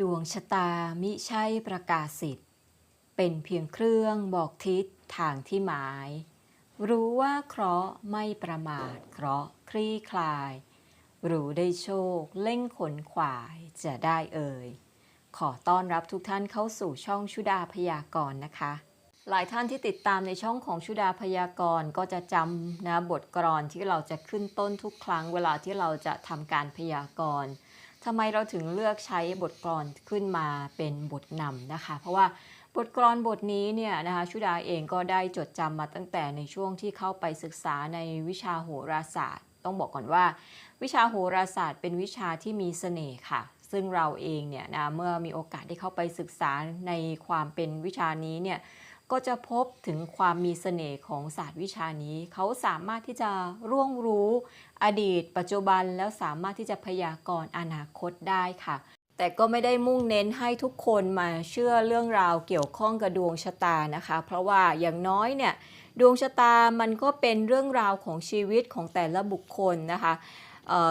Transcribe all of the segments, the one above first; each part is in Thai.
ดวงชะตามิใช่ประกาศสิทธิ์ เป็นเพียงเครื่องบอกทิศทางที่หมาย รู้ว่าเคราะห์ไม่ประมาทเคราะห์คลี่คลาย รู้ได้โชคเล่งขนขวายจะได้เอ่ย ขอต้อนรับทุกท่านเข้าสู่ช่องชุดาพยากรณ์นะคะ หลายท่านที่ติดตามในช่องของชุดาพยากรณ์ก็จะจำนะบทกลอนที่เราจะขึ้นต้นทุกครั้งเวลาที่เราจะทำการพยากรณ์ ทำไมเราถึงเลือกใช้บทกลอนขึ้นมาเป็นบทนำนะคะ เพราะว่าบทกลอนบทนี้เนี่ยนะคะชุดาเองก็ได้จดจำมาตั้งแต่ในช่วงที่เข้าไปศึกษาในวิชาโหราศาสตร์ ต้องบอกก่อนว่า วิชาโหราศาสตร์ เป็นวิชาที่มีเสน่ห์ค่ะ ซึ่งเราเองเนี่ยนะเมื่อมีโอกาสได้เข้าไปศึกษาในความเป็นวิชานี้เนี่ย ก็จะพบถึงความมีเสน่ห์ของศาสตร์วิชานี้ เขาสามารถที่จะร่วงรู้อดีต ปัจจุบันแล้วสามารถที่จะพยากรณ์อนาคตได้ค่ะ แต่ก็ไม่ได้มุ่งเน้นให้ทุกคนมาเชื่อเรื่องราวเกี่ยวข้องกับดวงชะตานะคะ เพราะว่าอย่างน้อยเนี่ยดวงชะตามันก็เป็นเรื่องราวของชีวิตของแต่ละบุคคลนะคะ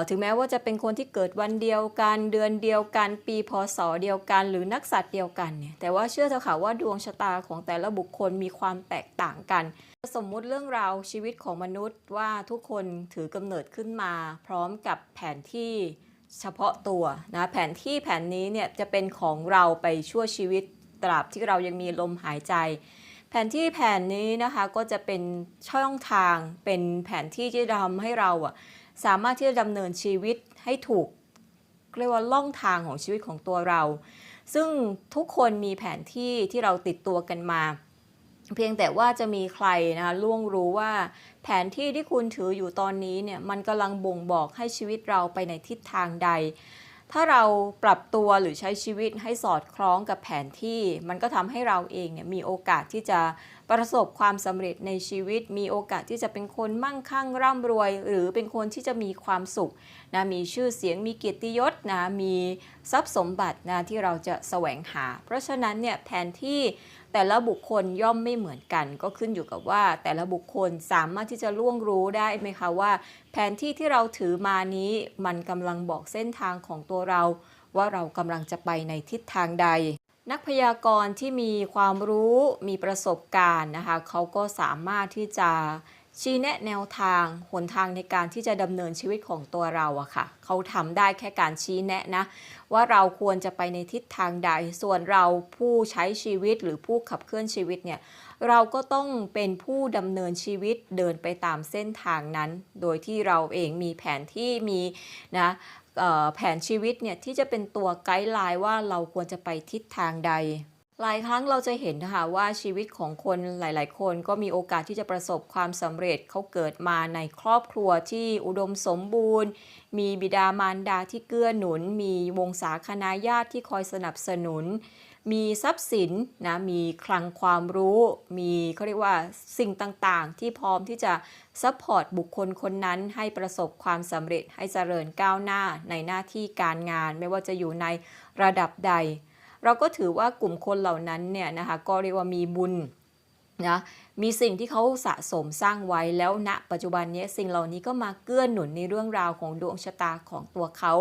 ถึงแม้ว่าจะเป็นคนที่เกิดวันเดียวกัน เดือนเดียวกัน ปีพศเดียวกัน หรือนักสัตว์เดียวกันเนี่ยแต่ว่าเชื่อเถอะค่ะว่าดวงชะตาของแต่ละบุคคลมีความแตกต่างกัน สมมุติเรื่องราวชีวิตของมนุษย์ว่าทุกคนถือกำเนิดขึ้นมา พร้อมกับแผนที่เฉพาะตัวนะแผนที่แผนนี้เนี่ยจะเป็นของเราไปชั่วชีวิตตราบที่เรายังมีลมหายใจ แผนที่แผนนี้นะคะก็จะเป็นช่องทางเป็นแผนที่ที่ทำให้เราอะ สามารถที่จะดำเนินชีวิตให้ถูกเรียกว่าล่องทางของชีวิตของตัวเรา ซึ่งทุกคนมีแผนที่ที่เราติดตัวกันมา เพียงแต่ว่าจะมีใครนะคะล่วงรู้ว่า แผนที่ที่คุณถืออยู่ตอนนี้เนี่ยมันกำลังบ่งบอกให้ชีวิตเราไปในทิศทางใด ถ้าเราปรับตัวหรือใช้ชีวิตให้สอดคล้องกับแผนที่ มันก็ทำให้เราเองเนี่ยมีโอกาสที่จะ ประสบความสำเร็จในชีวิต มีโอกาสที่จะเป็นคนมั่งคั่งร่ำรวย หรือเป็นคนที่จะมีความสุขนะมีชื่อเสียงมีเกียรติยศนะมีทรัพย์สมบัตินะที่เราจะแสวงหา เพราะฉะนั้นเนี่ยแผนที่แต่ละบุคคลย่อมไม่เหมือนกัน ก็ขึ้นอยู่กับว่า แต่ละบุคคลสามารถที่จะล่วงรู้ได้ไหมคะว่า แผนที่ที่เราถือมานี้มันกำลังบอกเส้นทางของตัวเรา ว่าเรากำลังจะไปในทิศทางใด นักพยากรณ์ที่มีความรู้มีประสบการณ์นะคะเขาก็สามารถที่จะชี้แนะแนวทางหนทางในการที่จะดำเนินชีวิตของตัวเราอะค่ะเขาทำได้แค่การชี้แนะนะ ว่าเราควรจะไปในทิศทางใด ส่วนเราผู้ใช้ชีวิตหรือผู้ขับเคลื่อนชีวิตเนี่ยเราก็ต้องเป็นผู้ดำเนินชีวิตเดินไปตามเส้นทางนั้น โดยที่เราเองมีแผนที่มีนะ แผนชีวิตเนี่ยที่จะเป็นตัวไกด์ไลน์ว่าเราควรจะไปทิศทางใด หลายครั้งเราจะเห็นนะคะว่าชีวิตของคนหลาย ๆ คนก็มีโอกาสที่จะประสบความสำเร็จเขาเกิดมาในครอบครัวที่อุดมสมบูรณ์ มีบิดามารดาที่เกื้อหนุน มีวงศาคณาญาติที่คอยสนับสนุน มีทรัพย์สินนะมีคลังความรู้ มีเขาเรียกว่าสิ่งต่างๆ ที่พร้อมที่จะซัพพอร์ตบุคคลคนนั้นให้ประสบความสำเร็จให้เจริญก้าวหน้าในหน้าที่การงาน ไม่ว่าจะอยู่ในระดับใด เราก็ถือว่ากลุ่มคนเหล่านั้นเนี่ยนะคะก็เรียกว่ามีบุญนะมีสิ่งที่เขาสะสมสร้างไว้แล้วณปัจจุบันนี้สิ่งเหล่านี้ก็มาเกื้อหนุนในเรื่องราวของดวงชะตาของตัวเขา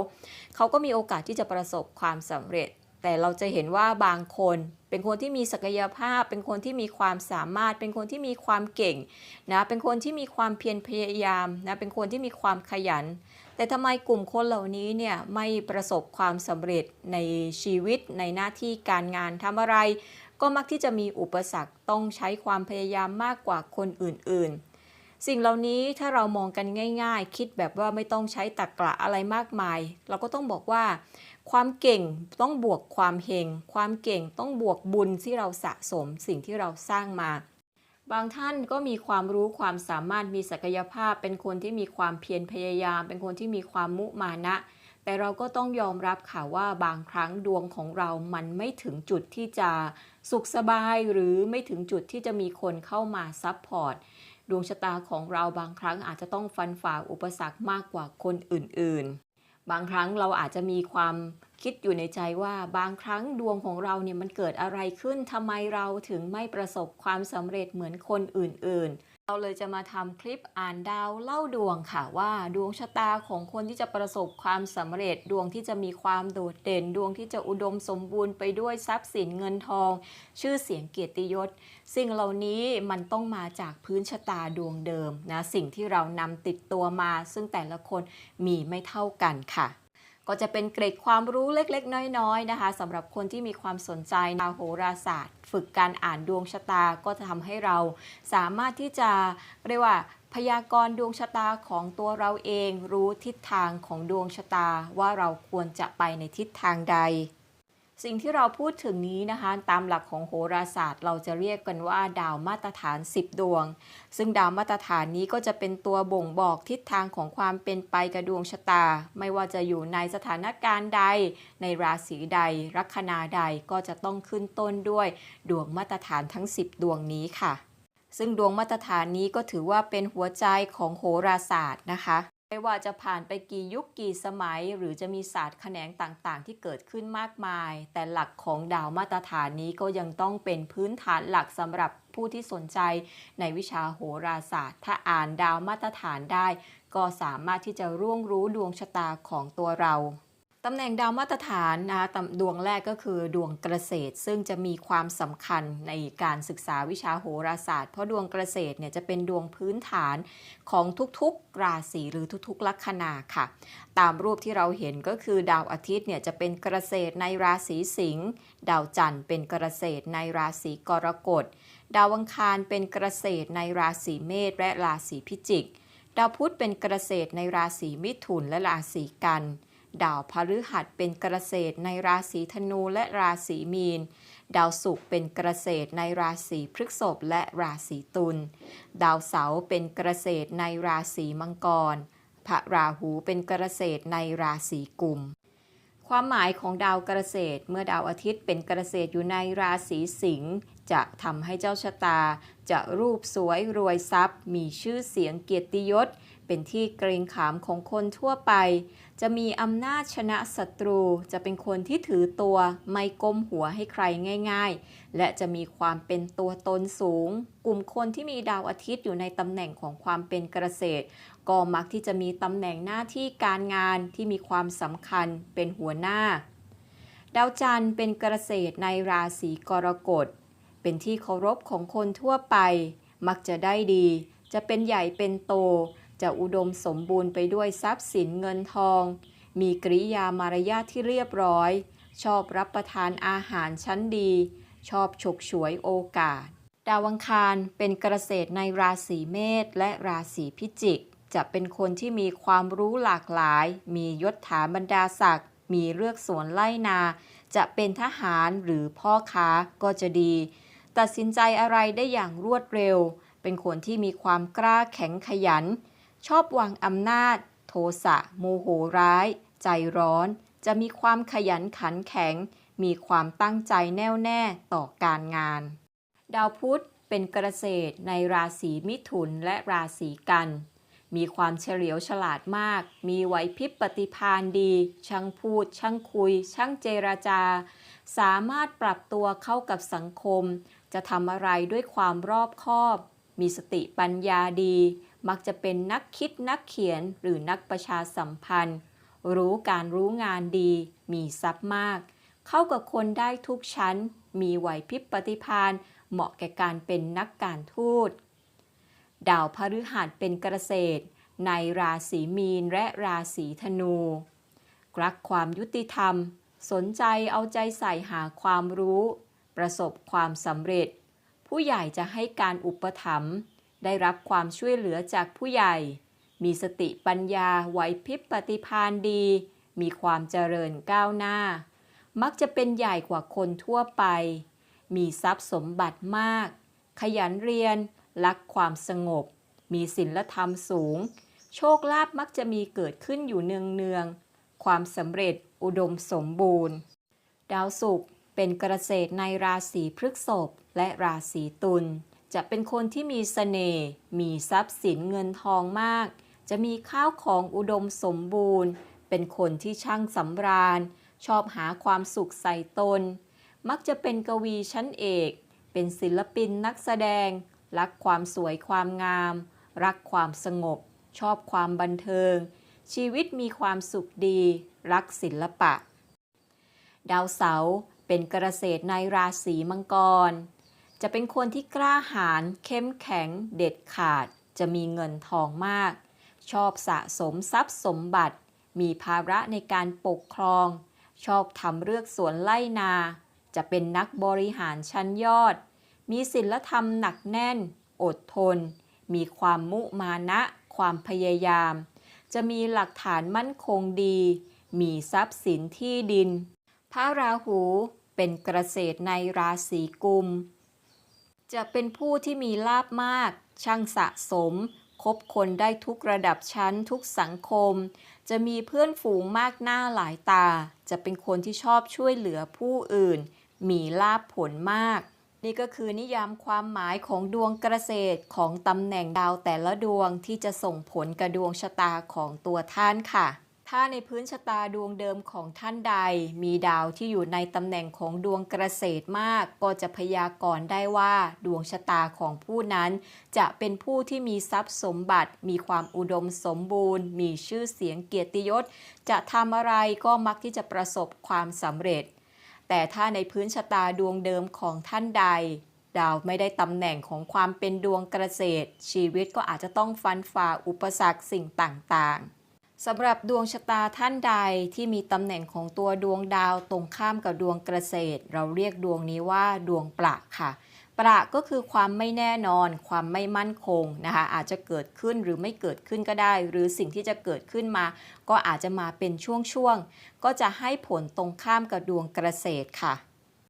เขาก็มีโอกาสที่จะประสบความสำเร็จ แต่เราจะเห็นว่าบางคนเป็นคนที่มีศักยภาพ เป็นคนที่มีความสามารถ เป็นคนที่มีความเก่งนะเป็นคนที่มีความเพียรพยายามนะเป็นคนที่มีความขยัน แต่ทำไมกลุ่มคนเหล่านี้เนี่ยไม่ประสบความสำเร็จในชีวิตในหน้าที่การงานทำอะไร ก็มักที่จะมีอุปสรรคต้องใช้ความพยายามมากกว่าคนอื่นๆสิ่งเหล่านี้ถ้าเรามองกันง่าย ๆ คิดแบบว่าไม่ต้องใช้ตรรกะอะไรมากมาย เราก็ต้องบอกว่า ความเก่งต้องบวกความเฮง ความเก่งต้องบวกบุญที่เราสะสมสิ่งที่เราสร้างมา บางท่านก็มีความรู้ความสามารถมีศักยภาพ เป็นคนที่มีความเพียรพยายาม เป็นคนที่มีความมุมานะ แต่เราก็ต้องยอมรับค่ะว่าบางครั้งดวงของเรามันไม่ถึงจุดที่จะสุขสบายหรือไม่ถึงจุดที่จะมีคนเข้ามาซัพพอร์ตดวงชะตาของเราบางครั้งอาจจะต้องฟันฝ่าอุปสรรคมากกว่าคนอื่นๆ บางครั้งเราอาจจะมีความ คิดอยู่ในใจว่าบางครั้งดวงของเราเนี่ยมันเกิดอะไรขึ้นทำไมเราถึงไม่ประสบความสำเร็จเหมือนคนอื่น ๆเราเลยจะมาทำคลิปอ่านดาวเล่าดวงค่ะว่าดวงชะตาของคนที่จะประสบความสำเร็จดวงที่จะมีความโดดเด่น ดวงที่จะอุดมสมบูรณ์ไปด้วยทรัพย์สินเงินทอง ชื่อเสียงเกียรติยศ สิ่งเหล่านี้มันต้องมาจากพื้นชะตาดวงเดิมนะสิ่งที่เรานำติดตัวมา ซึ่งแต่ละคนมีไม่เท่ากันค่ะ ก็จะเป็นเกร็ดความรู้เล็กๆ น้อยๆนะคะสำหรับคนที่มีความสนใจนาโหราศาสตร์ ฝึกการอ่านดวงชะตาก็จะทำให้เราสามารถที่จะเรียกว่าพยากรณ์ดวงชะตาของตัวเราเองรู้ทิศทางของดวงชะตาว่าเราควรจะไปในทิศทางใด สิ่งที่เราพูดถึงนี้นะคะ ตามหลักของโหราศาสตร์ เราจะเรียกกันว่า ดาวมาตรฐาน 10 ดวง ซึ่งดาวมาตรฐานนี้ก็จะเป็นตัวบ่งบอกทิศทางของความเป็นไปกับดวงชะตา ไม่ว่าจะอยู่ในสถานการณ์ใด ในราศีใด ลัคนาใดก็จะต้องขึ้นต้นด้วยดวงมาตรฐานทั้ง 10 ดวงนี้ค่ะ ซึ่งดวงมาตรฐานนี้ก็ถือว่าเป็นหัวใจของโหราศาสตร์นะคะ ไม่ว่าจะผ่านไปกี่ยุคกี่สมัย หรือจะมีศาสตร์แขนงต่างๆ ที่เกิดขึ้นมากมาย แต่หลักของดาวมาตรฐานนี้ก็ยังต้องเป็นพื้นฐานหลักสำหรับผู้ที่สนใจในวิชาโหราศาสตร์ ถ้าอ่านดาวมาตรฐานได้ ก็สามารถที่จะร่วงรู้ดวงชะตาของตัวเรา ตำแหน่งดาวมาตรฐานนะคะตำดวงแรกก็คือดวงเกษตร ซึ่งจะมีความสำคัญในการศึกษาวิชาโหราศาสตร์ เพราะดวงเกษตรเนี่ยจะเป็นดวงพื้นฐานของทุกๆ ราศีหรือทุกๆ ลัคนาค่ะ ตามรูปที่เราเห็นก็คือดาวอาทิตย์เนี่ยจะเป็นเกษตรในราศีสิงห์ดาวจันทร์เป็นเกษตรในราศีกรกฎ ดาวอังคารเป็นเกษตรในราศีเมษและราศีพิจิก ดาวพุธเป็นเกษตรในราศีมิถุนและราศีกัน ดาวพฤหัสเป็นเกษในราศีธนูและราศีมีน ดาวศุกร์เป็นเกษในราศีพฤษภและราศีตุล ดาวเสาร์เป็นเกษในราศีมังกร พระราหูเป็นเกษในราศีกุม ความหมายของดาวเกษเมื่อดาวอาทิตย์เป็นเกษอยู่ในราศีสิงห์จะทำให้เจ้าชะตา จะรูปสวยรวยทรัพย์ มีชื่อเสียงเกียรติยศ เป็นที่เกรงขามของคนทั่วไป จะมีอำนาจชนะศัตรู จะเป็นคนที่ถือตัวไม่ก้มหัวให้ใครง่าย ๆ และจะมีความเป็นตัวตนสูง กลุ่มคนที่มีดาวอาทิตย์อยู่ในตำแหน่งของความเป็นเกษตร ก็มักที่จะมีตำแหน่งหน้าที่การงานที่มีความสำคัญเป็นหัวหน้า ดาวจันทร์เป็นเกษตรในราศีกรกฎ เป็นที่เคารพของคนทั่วไป มักจะได้ดี จะเป็นใหญ่เป็นโต จะอุดมสมบูรณ์ไปด้วยทรัพย์สินเงินทอง มีกริยามารยาทที่เรียบร้อย ชอบรับประทานอาหารชั้นดี ชอบฉกฉวยโอกาส ดาวังคารเป็นเกษตรในราศีเมษและราศีพิจิก จะเป็นคนที่มีความรู้หลากหลาย มียศถาบรรดาศักดิ์ มีเลือกสวนไล่นา จะเป็นทหารหรือพ่อค้าก็จะดี ตัดสินใจอะไรได้อย่างรวดเร็ว เป็นคนที่มีความกล้าแข็งขยัน ชอบวางอำนาจ โทสะโมโหร้าย ใจร้อน จะมีความขยันขันแข็ง มีความตั้งใจแน่วแน่ต่อการงาน ดาวพุธเป็นเกษตรในราศีมิถุนและราศีกัน มีความเฉลียวฉลาดมาก มีไหวพริบปฏิภาณดี ช่างพูด ช่างคุย ช่างเจรจา สามารถปรับตัวเข้ากับสังคม จะทำอะไรด้วยความรอบคอบ มีสติปัญญาดี มักจะเป็นนักคิดนักเขียนหรือนักประชาสัมพันธ์ รู้การรู้งานดี มีทรัพย์มาก เข้ากับคนได้ทุกชั้น มีไหวพริบปฏิภาณเหมาะแก่การเป็นนักการทูต ดาวพฤหัสเป็นเกษตร ในราศีมีนและราศีธนู รักความยุติธรรม สนใจเอาใจใส่หาความรู้ ประสบความสำเร็จ ผู้ใหญ่จะให้การอุปถัมภ์ ได้รับความช่วยเหลือจากผู้ใหญ่ มีสติปัญญาไหวพริบปฏิภาณดี มีความเจริญก้าวหน้า มักจะเป็นใหญ่กว่าคนทั่วไป มีทรัพย์สมบัติมาก ขยันเรียน รักความสงบ มีศีลธรรมสูง โชคลาภมักจะมีเกิดขึ้นอยู่เนืองๆ ความสำเร็จอุดมสมบูรณ์ ดาวศุกร์เป็นเกษตรในราศีพฤษภและราศีตุล จะเป็นคนที่มีเสน่ห์ มีทรัพย์สินเงินทองมาก จะมีข้าวของอุดมสมบูรณ์ เป็นคนที่ช่างสำราญ ชอบหาความสุขใส่ตน มักจะเป็นกวีชั้นเอก เป็นศิลปินนักแสดง รักความสวยความงาม รักความสงบ ชอบความบันเทิง ชีวิตมีความสุขดี รักศิลปะ ดาวเสาร์เป็นเกษตรในราศีมังกร จะเป็นคนที่กล้าหาญเข้มแข็งเด็ดขาด จะมีเงินทองมาก ชอบสะสมทรัพย์สมบัติ มีภาระในการปกครอง ชอบทำเรื่องสวนไล่นา จะเป็นนักบริหารชั้นยอด มีศีลธรรมหนักแน่น อดทน มีความมุมานะ ความพยายาม จะมีหลักฐานมั่นคงดี มีทรัพย์สินที่ดิน พระราหูเป็นเกษตรในราศีกุม จะเป็นผู้ที่มีลาบมาก ช่างสะสม คบคนได้ทุกระดับชั้นทุกสังคม จะมีเพื่อนฝูงมากหน้าหลายตา จะเป็นคนที่ชอบช่วยเหลือผู้อื่น มีลาบผลมาก นี่ก็คือนิยามความหมายของดวงเกษตรของตำแหน่งดาวแต่ละดวงที่จะส่งผลกับดวงชะตาของตัวท่านค่ะ ถ้าในพื้นชะตาดวงเดิมของท่านใด มีดาวที่อยู่ในตำแหน่งของดวงเกษตรมาก ก็จะพยากรณ์ได้ว่า ดวงชะตาของผู้นั้น จะเป็นผู้ที่มีทรัพย์สมบัติ มีความอุดมสมบูรณ์ มีชื่อเสียงเกียรติยศ จะทำอะไรก็มักที่จะประสบความสำเร็จ แต่ถ้าในพื้นชะตาดวงเดิมของท่านใดดาวไม่ได้ตำแหน่งของความเป็นดวงเกษตร ชีวิตก็อาจจะต้องฟันฝ่าอุปสรรคสิ่งต่างๆ สำหรับดวงชะตาท่านใดที่มีตำแหน่งของตัวดวงดาวตรงข้ามกับดวงเกษตร เราเรียกดวงนี้ว่าดวงประค่ะ ประก็คือความไม่แน่นอน ความไม่มั่นคงนะคะอาจจะเกิดขึ้นหรือไม่เกิดขึ้นก็ได้ หรือสิ่งที่จะเกิดขึ้นมา ก็อาจจะมาเป็นช่วงๆก็จะให้ผลตรงข้ามกับดวงเกษตรค่ะ